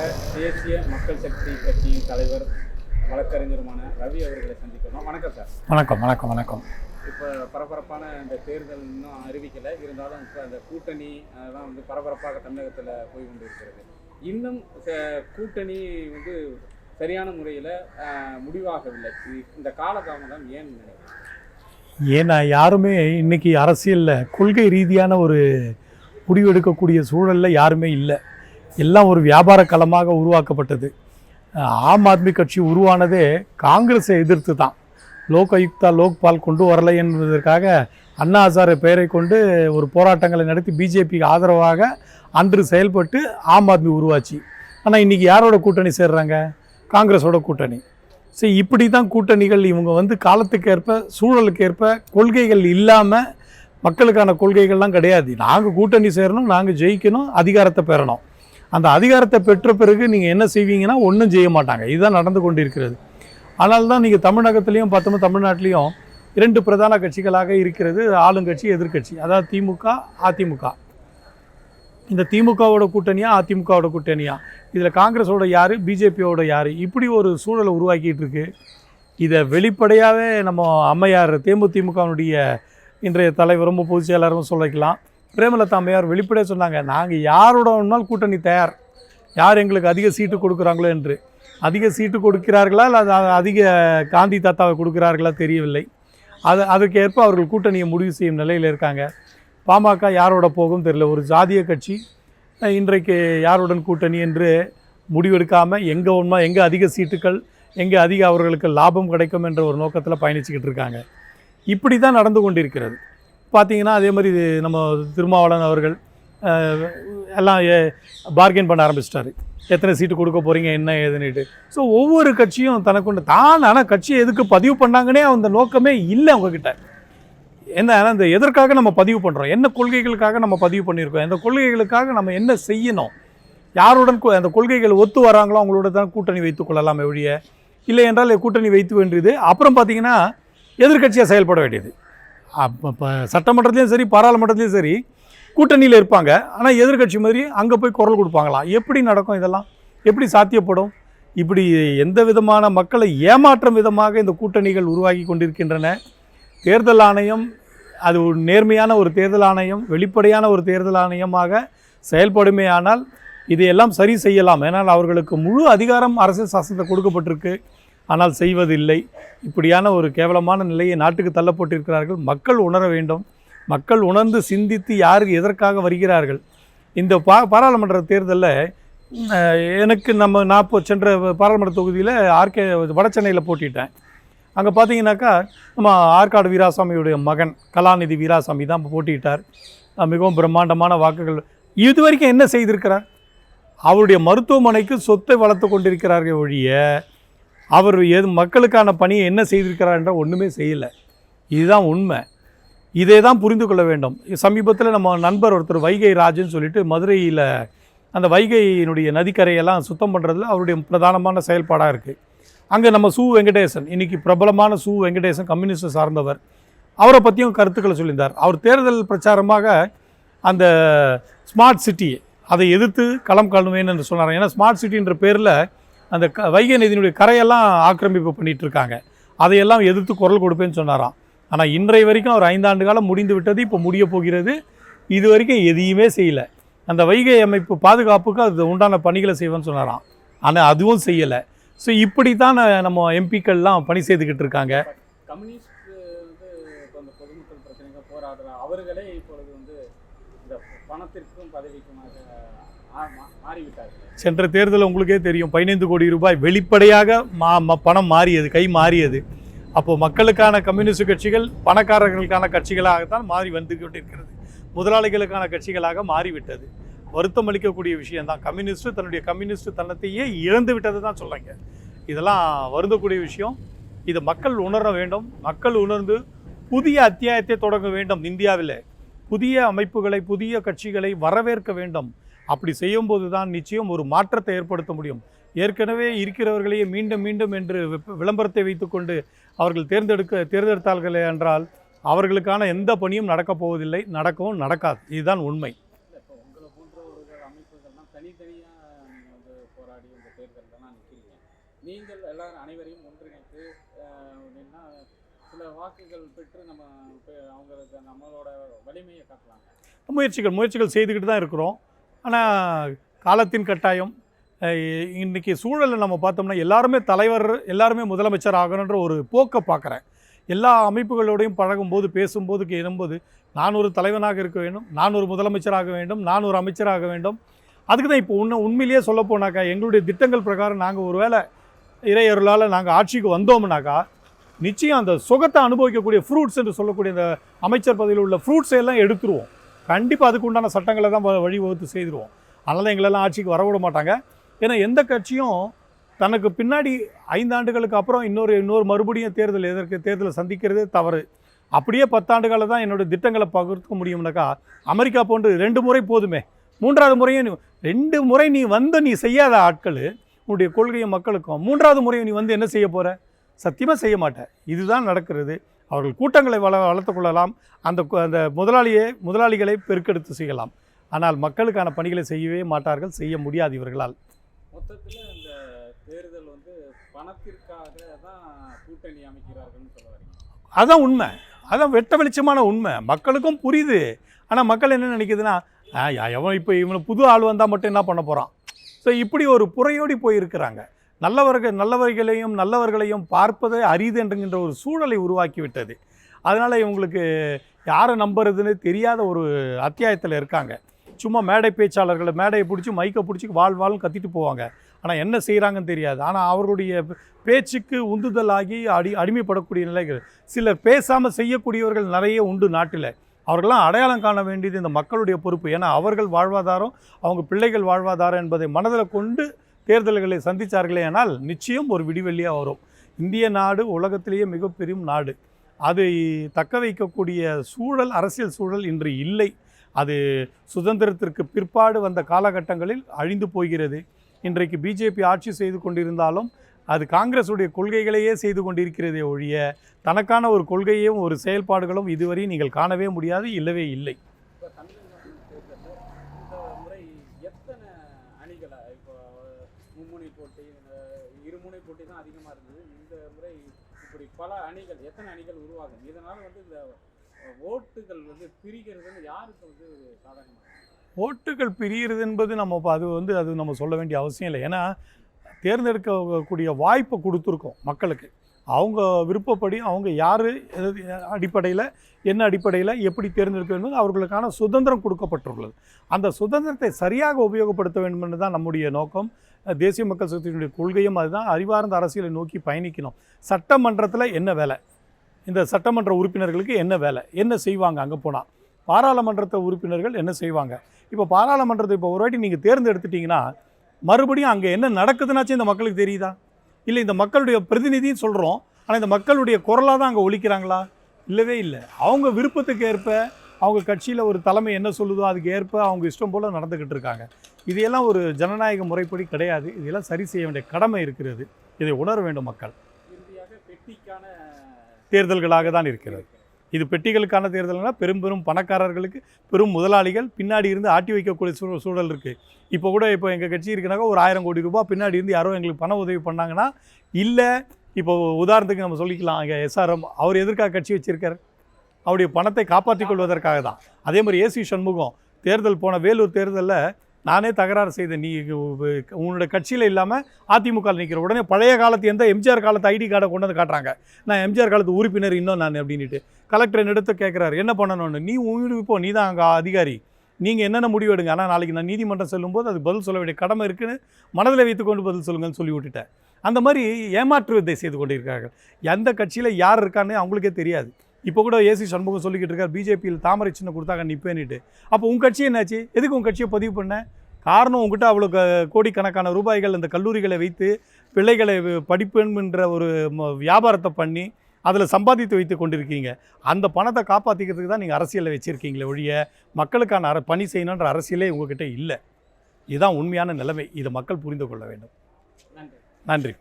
தேசிய மக்கள் சக்தி கட்சியின் தலைவர் வழக்கறிஞருமான ரவி அவர்களை சந்திக்கிறோம். வணக்கம் சார். வணக்கம் வணக்கம் வணக்கம். இப்போ பரபரப்பான இந்த தேர்தல் இன்னும் அறிவிக்கலை. இருந்தாலும் இப்போ அந்த கூட்டணி அதெல்லாம் வந்து பரபரப்பாக தமிழகத்தில் போய் கொண்டு இருக்கிறது இன்னும் கூட்டணி வந்து சரியான முறையில் முடிவாகவில்லை. இந்த காலதாமதம் ஏன் நினைக்கிறேன் ஏன்னா யாருமே இன்னைக்கு அரசியலில் கொள்கை ரீதியான ஒரு முடிவெடுக்கக்கூடிய சூழலில் யாருமே இல்லை. எல்லாம் ஒரு வியாபார களமாக உருவாக்கப்பட்டது. ஆம் ஆத்மி கட்சி உருவானதே காங்கிரஸை எதிர்த்து தான். லோக் ஆயுக்தா லோக்பால் கொண்டு வரலை என்பதற்காக அண்ணா ஹசாரே பெயரை கொண்டு ஒரு போராட்டங்களை நடத்தி பிஜேபிக்கு ஆதரவாக அன்று செயல்பட்டு ஆம் ஆத்மி உருவாச்சு. ஆனால் இன்றைக்கி யாரோட கூட்டணி சேர்றாங்க? காங்கிரஸோட கூட்டணி. சரி இப்படி தான் கூட்டணிகள் இவங்க வந்து காலத்துக்கு ஏற்ப சூழலுக்கு ஏற்ப கொள்கைகள் இல்லாமல் மக்களுக்கான கொள்கைகள்லாம் கிடையாது. நாங்கள் கூட்டணி சேரணும் நாங்கள் ஜெயிக்கணும் அதிகாரத்தை பெறணும். அந்த அதிகாரத்தை பெற்ற பிறகு நீங்கள் என்ன செய்வீங்கன்னா ஒன்றும் செய்ய மாட்டாங்க. இதுதான் நடந்து கொண்டிருக்கிறது. ஆனால் தான் நீங்கள் தமிழகத்துலேயும் பார்த்தோம்னா தமிழ்நாட்டிலையும் இரண்டு பிரதான கட்சிகளாக இருக்கிறது ஆளுங்கட்சி எதிர்கட்சி. அதாவது திமுக அதிமுக. இந்த திமுகவோட கூட்டணியா அதிமுகவோட கூட்டணியா? இதில் காங்கிரஸோட யார் பிஜேபியோட யார்? இப்படி ஒரு சூழலை உருவாக்கிட்டு இருக்கு. இதை வெளிப்படையாகவே நம்ம அம்மையார் தேமுதிமுகவினுடைய இன்றைய தலைவரும் பொதுச் செயலாளரும் சொல்லிக்கலாம். பிரேமலதா அம்மையார் வெளிப்படையாக சொன்னாங்க நாங்கள் யாரோட ஒன்றால் கூட்டணி தயார். யார் எங்களுக்கு அதிக சீட்டு கொடுக்குறாங்களோ என்று. அதிக சீட்டு கொடுக்கிறார்களா இல்லை அது அதிக காந்தி தாத்தாவை கொடுக்கிறார்களா தெரியவில்லை. அது அதுக்கேற்ப அவர்கள் கூட்டணியை முடிவு செய்யும் நிலையில் இருக்காங்க. பாமக யாரோட போகும் தெரியல. ஒரு ஜாதிய கட்சி இன்றைக்கு யாருடன் கூட்டணி என்று முடிவெடுக்காமல் எங்கே உண்மை எங்கே அதிக சீட்டுகள் எங்கே அதிக அவர்களுக்கு லாபம் கிடைக்கும் என்ற ஒரு நோக்கத்தில் பயணிச்சுக்கிட்டு இருக்காங்க. இப்படி தான் நடந்து கொண்டிருக்கிறது. பார்த்தீங்கன்னா அதே மாதிரி நம்ம திருமாவளவன் அவர்கள் எல்லாம் பார்கெயின் பண்ண ஆரம்பிச்சிட்டாரு. எத்தனை சீட்டு கொடுக்க போகிறீங்க என்ன ஏதுன்னுட்டு. ஸோ ஒவ்வொரு கட்சியும் தனக்குண்டு தான் ஆனால் கட்சியை எதுக்கு பதிவு பண்ணாங்கன்னே அந்த நோக்கமே இல்லை அவங்கக்கிட்ட என்ன அந்த எதற்காக நம்ம பதிவு பண்ணுறோம் என்ன கொள்கைகளுக்காக நம்ம பதிவு பண்ணியிருக்கோம்? அந்த கொள்கைகளுக்காக நம்ம என்ன செய்யணும்? யாருடன் அந்த கொள்கைகள் ஒத்து வராங்களோ அவங்களோட தான் கூட்டணி வைத்துக் கொள்ளலாம் ஒழிய இல்லை என்றால் கூட்டணி வைத்து வேண்டியது. அப்புறம் பார்த்தீங்கன்னா எதிர்க்கட்சியாக செயல்பட வேண்டியது. இப்போ சட்டமன்றத்துலேயும் சரி பாராளுமன்றத்துலேயும் சரி கூட்டணியில் இருப்பாங்க. ஆனால் எதிர்க்கட்சி மாதிரி அங்கே போய் குரல் கொடுப்பாங்களாம் எப்படி நடக்கும் இதெல்லாம்? எப்படி சாத்தியப்படும்? இப்படி எந்த விதமான மக்களை ஏமாற்றும் விதமாக இந்த கூட்டணிகள் உருவாகி கொண்டிருக்கின்றன? தேர்தல் ஆணையம் அது ஒரு நேர்மையான ஒரு தேர்தல் ஆணையம் வெளிப்படையான ஒரு தேர்தல் ஆணையமாக செயல்படுமே ஆனால் இதையெல்லாம் சரி செய்யலாம். ஏன்னால் அவர்களுக்கு முழு அதிகாரம் அரசியல் சாசனத்தை கொடுக்கப்பட்டிருக்கு. ஆனால் செய்வதில்லை. இப்படியான ஒரு கேவலமான நிலையை நாட்டுக்கு தள்ளப்பட்டிருக்கிறார்கள். மக்கள் உணர வேண்டும். மக்கள் உணர்ந்து சிந்தித்து யாருக்கு எதற்காக வருகிறார்கள்? இந்த பா பாராளுமன்ற தேர்தலில் எனக்கு நம்ம நான் சென்ற பாராளுமன்ற தொகுதியில் ஆர்கே வட சென்னையில் போட்டிட்டேன். அங்கே பார்த்தீங்கன்னாக்கா நம்ம ஆற்காடு வீராசாமியுடைய மகன் கலாநிதி வீராசாமி தான் போட்டியிட்டார். மிகவும் பிரம்மாண்டமான வாக்குகள். இது வரைக்கும் என்ன செய்திருக்கிறார்? அவருடைய மருத்துவமனைக்கு சொத்தை வளர்த்து கொண்டிருக்கிறார்கள் ஒழிய அவர் எது மக்களுக்கான பணியை என்ன செய்திருக்கிறார் என்ற ஒன்றுமே செய்யலை. இதுதான் உண்மை. இதை தான் புரிந்து கொள்ள வேண்டும். சமீபத்தில் நம்ம நண்பர் ஒருத்தர் வைகை ராஜுன்னு சொல்லிட்டு மதுரையில் அந்த வைகையினுடைய நதிக்கரையெல்லாம் சுத்தம் பண்ணுறதுல அவருடைய பிரதானமான செயல்பாடாக இருக்குது அங்கே நம்ம சு வெங்கடேசன் இன்னைக்கு பிரபலமான சு வெங்கடேசன் கம்யூனிஸ்ட் சார்ந்தவர். அவரை பற்றியும் கருத்துக்களை சொல்லியிருந்தார். அவர் தேர்தல் பிரச்சாரமாக அந்த ஸ்மார்ட் சிட்டி அதை எதிர்த்து களம் காணுவேன் என்று சொன்னார். ஏன்னா ஸ்மார்ட் சிட்டின்ற பேரில் அந்த க வைகை நதியினுடைய கரையெல்லாம் ஆக்கிரமிப்பு பண்ணிகிட்டு இருக்காங்க அதையெல்லாம் எதிர்த்து குரல் கொடுப்பேன்னு சொன்னாராம். ஆனால் இன்றைய வரைக்கும் அவர் ஐந்தாண்டு காலம் முடிந்து விட்டது இப்போ முடிய போகிறது இது வரைக்கும் எதையுமே செய்யலை. அந்த வைகை அமைப்பு பாதுகாப்புக்கு அது உண்டான பணிகளை செய்வேன்னு சொன்னாராம். ஆனால் அதுவும் செய்யலை. ஸோ இப்படி தான் நம்ம எம்பிக்கள்லாம் பணி செய்துக்கிட்டு இருக்காங்க. கம்யூனிஸ்ட் வந்து பொதுமக்கள் பிரச்சனைக்கு போராடுற அவர்களே இப்பொழுது வந்து இந்த பணத்திற்கும் பதவிக்குமாக மாறிவிட்டார்கள். சென்ற தேர்தல் உங்களுக்கே தெரியும். பதினைந்து கோடி ரூபாய் வெளிப்படையாக மா ம- பணம் மாறியது கை மாறியது. அப்போது மக்களுக்கான கம்யூனிஸ்ட் கட்சிகள் பணக்காரர்களுக்கான கட்சிகளாகத்தான் மாறி வந்து கொண்டிருக்கிறது முதலாளிகளுக்கான கட்சிகளாக மாறிவிட்டது. வருத்தம் அளிக்கக்கூடிய விஷயம்தான். கம்யூனிஸ்ட் தன்னுடைய கம்யூனிஸ்ட் தனத்தையே இழந்து விட்டதை தான் சொல்கிறாங்க இதெல்லாம் வருந்தக்கூடிய விஷயம். இது மக்கள் உணர வேண்டும். மக்கள் உணர்ந்து புதிய அத்தியாயத்தை தொடங்க வேண்டும் இந்தியாவில். புதிய அமைப்புகளை புதிய கட்சிகளை வரவேற்க வேண்டும். அப்படி செய்யும்போது தான் நிச்சயம் ஒரு மாற்றத்தை ஏற்படுத்த முடியும். ஏற்கனவே இருக்கிறவர்களையே மீண்டும் மீண்டும் என்று விளம்பரத்தை வைத்துக்கொண்டு அவர்கள் தேர்ந்தெடுக்க தேர்ந்தெடுத்தார்களே என்றால் அவர்களுக்கான எந்த பணியும் நடக்கப் போவதில்லை நடக்கவும் நடக்காது. இதுதான் உண்மை. நீங்கள் எல்லாரும் அனைவரையும் ஒன்றிணைத்து சில வாக்குகள் பெற்று நம்ம அவங்களுக்கு நம்மளோட வலிமையை காட்டலாங்க. முயற்சிகள் முயற்சிகள் செய்துக்கிட்டு தான் இருக்கிறோம். ஆனால் காலத்தின் கட்டாயம் இன்றைக்கி இன்னைக்கு சூழலை நம்ம பார்த்தோம்னா எல்லாருமே தலைவர் எல்லாருமே முதலமைச்சர் ஆகணுன்ற ஒரு போக்கை பார்க்குறேன். எல்லா அமைப்புகளோடையும் பழகும்போது பேசும்போது கேளும்போது நான் ஒரு தலைவனாக இருக்க வேண்டும் நான் ஒரு முதலமைச்சராக வேண்டும் நான் ஒரு அமைச்சராக வேண்டும். அதுக்கு தான் இப்போ உண்மை உண்மையிலேயே சொல்ல போனாக்கா எங்களுடைய திட்டங்கள் பிரகாரம் நாங்கள் ஒருவேளை இறையருளால் நாங்கள் ஆட்சிக்கு வந்தோம்னாக்கா நிச்சயம் அந்த சுகத்தை அனுபவிக்கக்கூடிய ஃப்ரூட்ஸ் என்று சொல்லக்கூடிய அந்த அமைச்சர் பதவியில் உள்ள ஃப்ரூட்ஸை எல்லாம் எடுத்துருவோம். கண்டிப்பாக அதுக்கு உண்டான சட்டங்களை தான் வ- வழிவகுத்து செய்திருவோம். அதனால் எங்களெல்லாம் ஆட்சிக்கு வரவிட மாட்டாங்க. ஏன்னா எந்த கட்சியும் தனக்கு பின்னாடி ஐந்து ஆண்டுகளுக்கு அப்புறம் இன்னொரு இன்னொரு மறுபடியும் தேர்தல் எதற்கு தேர்தலை சந்திக்கிறதே தவறு. அப்படியே பத்தாண்டுகளில் தான் என்னோடய திட்டங்களை பகிர்த்து முடியும்னாக்கா அமெரிக்கா போன்று ரெண்டு முறை போதுமே. மூன்றாவது முறையும் நீ- ரெண்டு முறை நீ வந்து நீ செய்யாத ஆட்கள் உன்னுடைய கொள்கையை மக்களுக்கும் மூன்றாவது முறையும் நீ வந்து என்ன செய்ய போகிற சத்தியமாக செய்ய மாட்டேன் இதுதான் நடக்கிறது. அவர்கள் கூட்டங்களை வள வளர்த்துக் கொள்ளலாம். அந்த அந்த முதலாளியை முதலாளிகளை பெருக்கெடுத்து செய்யலாம். ஆனால் மக்களுக்கான பணிகளை செய்யவே மாட்டார்கள் செய்ய முடியாது இவர்களால். மொத்தத்தில் இந்த தேர்தல் வந்து பணத்திற்காக தான் கூட்டணி வரீங்க. அதான் உண்மை. அதான் வெட்ட வெளிச்சமான உண்மை. மக்களுக்கும் புரியுது. ஆனால் மக்கள் என்ன நினைக்குதுன்னா "ஆ, எவன் இப்போ இவனை புது ஆள் வந்தால் மட்டும் என்ன பண்ண போகிறான் ஸோ இப்படி ஒரு புறையோடி போயிருக்கிறாங்க. நல்லவர்கள் நல்லவர்களையும் நல்லவர்களையும் பார்ப்பதே அரிது என்கின்ற ஒரு சூழலை உருவாக்கி விட்டது அதனால் இவங்களுக்கு யாரை நம்புறதுன்னு தெரியாத ஒரு அத்தியாயத்தில் இருக்காங்க. சும்மா மேடை பேச்சாளர்களை மேடையை பிடிச்சி மைக்கை பிடிச்சி வாழ் வாழ்னு கத்திட்டு போவாங்க. ஆனால் என்ன செய்கிறாங்கன்னு தெரியாது. ஆனால் அவர்களுடைய பேச்சுக்கு உந்துதலாகி அடி அடிமைப்படக்கூடிய நிலைகள். சிலர் பேசாமல் செய்யக்கூடியவர்கள் நிறைய உண்டு நாட்டில். அவர்களாம் அடையாளம் காண வேண்டியது இந்த மக்களுடைய பொறுப்பு. ஏன்னா அவர்கள் வாழ்வாதாரம் அவங்க பிள்ளைகள் வாழ்வாதாரம் என்பதை மனதில் கொண்டு தேர்தல்களை சந்தித்தார்களே ஆனால் நிச்சயம் ஒரு விடிவெள்ளியாக வரும். இந்திய நாடு உலகத்திலேயே மிகப்பெரும் நாடு. அதை தக்க வைக்கக்கூடிய சூழல் அரசியல் சூழல் இன்று இல்லை. அது சுதந்திரத்திற்கு பிற்பாடு வந்த காலகட்டங்களில் அழிந்து போகிறது. இன்றைக்கு பிஜேபி ஆட்சி செய்து கொண்டிருந்தாலும் அது காங்கிரஸுடைய கொள்கைகளையே செய்து கொண்டிருக்கிறதே ஒழிய தனக்கான ஒரு கொள்கையும் ஒரு செயல்பாடுகளும் இதுவரை நீங்கள் காணவே முடியாது இல்லவே இல்லை இப்போ தமிழ்நாட்டு தேர்தலில் இந்த முறை எத்தனை அணிகளை இப்போ மும்முனை போட்டி அஹ், இருமுனை போட்டி தான் அதிகமாக இருந்தது இந்த முறை இப்படி பல அணிகள் எத்தனை அணிகள் உருவாகும்? இதனால் வந்து இந்த ஓட்டுகள் வந்து பிரிக்கிறதுன்னு யாருக்கு வந்து சாதகமாக ஓட்டுகள் பிரிகிறது என்பது நம்ம அது வந்து அது நம்ம சொல்ல வேண்டிய அவசியம் இல்லை. ஏன்னா தேர்ந்தெடுக்கக்கூடிய வாய்ப்பை கொடுத்துருக்கோம் மக்களுக்கு. அவங்க விருப்பப்படி அவங்க யார் அடிப்படையில் என்ன அடிப்படையில் எப்படி தேர்ந்தெடுக்க வேண்டும் அவர்களுக்கான சுதந்திரம் கொடுக்கப்பட்டுள்ளது. அந்த சுதந்திரத்தை சரியாக உபயோகப்படுத்த வேண்டும் என்று தான் நம்முடைய நோக்கம். தேசிய மக்கள் சக்தியினுடைய கொள்கையும் அதுதான். அறிவார்ந்த அரசியலை நோக்கி பயணிக்கணும். சட்டமன்றத்தில் என்ன வேலை? இந்த சட்டமன்ற உறுப்பினர்களுக்கு என்ன வேலை? என்ன செய்வாங்க? அங்கே போனால் பாராளுமன்றத்தை உறுப்பினர்கள் என்ன செய்வாங்க? இப்போ பாராளுமன்றத்தை இப்போ ஒரு வாட்டி நீங்கள் தேர்ந்தெடுத்துட்டிங்கன்னா மறுபடியும் அங்கே என்ன நடக்குதுனாச்சும் இந்த மக்களுக்கு தெரியுதா? இல்லை இந்த மக்களுடைய பிரதிநிதின்னு சொல்கிறோம் ஆனால் இந்த மக்களுடைய குரலாக தான் அங்கே ஒலிக்கிறாங்களா? இல்லவே இல்லை. அவங்க விருப்பத்துக்கு ஏற்ப அவங்க கட்சியில் ஒரு தலைமை என்ன சொல்லுதோ அதுக்கு ஏற்ப அவங்க இஷ்டம் போல் நடந்துக்கிட்டு இருக்காங்க. இதையெல்லாம் ஒரு ஜனநாயக முறைப்படி கிடையாது. இதெல்லாம் சரி செய்ய வேண்டிய கடமை இருக்கிறது. இதை உணர வேண்டும் மக்கள். தேர்தல்களாக தான் இருக்கிறது. இது பெட்டிகளுக்கான தேர்தல்னா பெரும் பெரும் பணக்காரர்களுக்கு பெரும் முதலாளிகள் பின்னாடி இருந்து ஆட்டி வைக்கக்கூடிய சூழல் சூழல் இருக்குது இப்போ கூட இப்போ எங்கள் கட்சி இருக்குனாக்கா ஒரு ஆயிரம் கோடி ரூபாய் பின்னாடி இருந்து யாரோ எங்களுக்கு பண உதவி பண்ணாங்கன்னா இல்லை இப்போ உதாரணத்துக்கு நம்ம சொல்லிக்கலாம். இங்கே எஸ்ஆர்எம் அவர் எதற்காக கட்சி வச்சிருக்கார்? அவருடைய பணத்தை காப்பாற்றிக் கொள்வதற்காக தான் அதே மாதிரி ஏசி சண்முகம் தேர்தல் போன வேலூர் தேர்தலில் நானே தகராறு செய்தேன் நீ உன்னோட கட்சியில் இல்லாமல் அதிமுக நிற்கிற உடனே பழைய காலத்து எந்த எம்ஜிஆர் காலத்து ஐடி கார்டை கொண்டு வந்து காட்டுறாங்க? நான் எம்ஜிஆர் காலத்து உறுப்பினர் இன்னும் நான் அப்படின்ட்டு கலெக்டர் என்னிடத்து கேட்குறாரு என்ன பண்ணணும்னு? நீ உன் நீ தான் அங்கே அதிகாரி. நீங்கள் என்னென்ன முடிவு எடுங்க? ஆனால் நாளைக்கு நான் நீதிமன்றம் செல்லும்போது அது பதில் சொல்ல வேண்டிய கடமை இருக்குன்னு மனதில் வைத்துக்கொண்டு பதில் சொல்லுங்கன்னு சொல்லி விட்டுட்டேன். அந்த மாதிரி ஏமாற்று வித்தை செய்து கொண்டிருக்கிறார்கள். எந்த கட்சியில் யார் இருக்கான்னு அவங்களுக்கே தெரியாது. இப்போ கூட ஏசி சண்முகம் சொல்லிக்கிட்டு இருக்கார் பிஜேபியில் தாமரை சின்ன கொடுத்தாங்க நிப்பேன்னுட்டு அப்போ உன் கட்சி என்னாச்சு? எதுக்கு உன் கட்சியை பதிவு பண்ண? காரணம் உங்ககிட்ட அவ்வளோ க- கோடிக்கணக்கான ரூபாய்கள் அந்த கல்லூரிகளை வைத்து பிள்ளைகளை வ- படிப்பேன் என்ற ஒரு ம- வியாபாரத்தை பண்ணி அதில் சம்பாதித்து வைத்து கொண்டிருக்கீங்க. அந்த பணத்தை காப்பாற்றிக்கிறதுக்கு தான் நீங்கள் அரசியலை வச்சுருக்கீங்களே ஒழிய மக்களுக்கான அர பணி செய்யணுன்ற அரசியலே உங்ககிட்ட இல்லை. இதுதான் உண்மையான நிலைமை. இதை மக்கள் புரிந்து கொள்ள வேண்டும். நன்றி.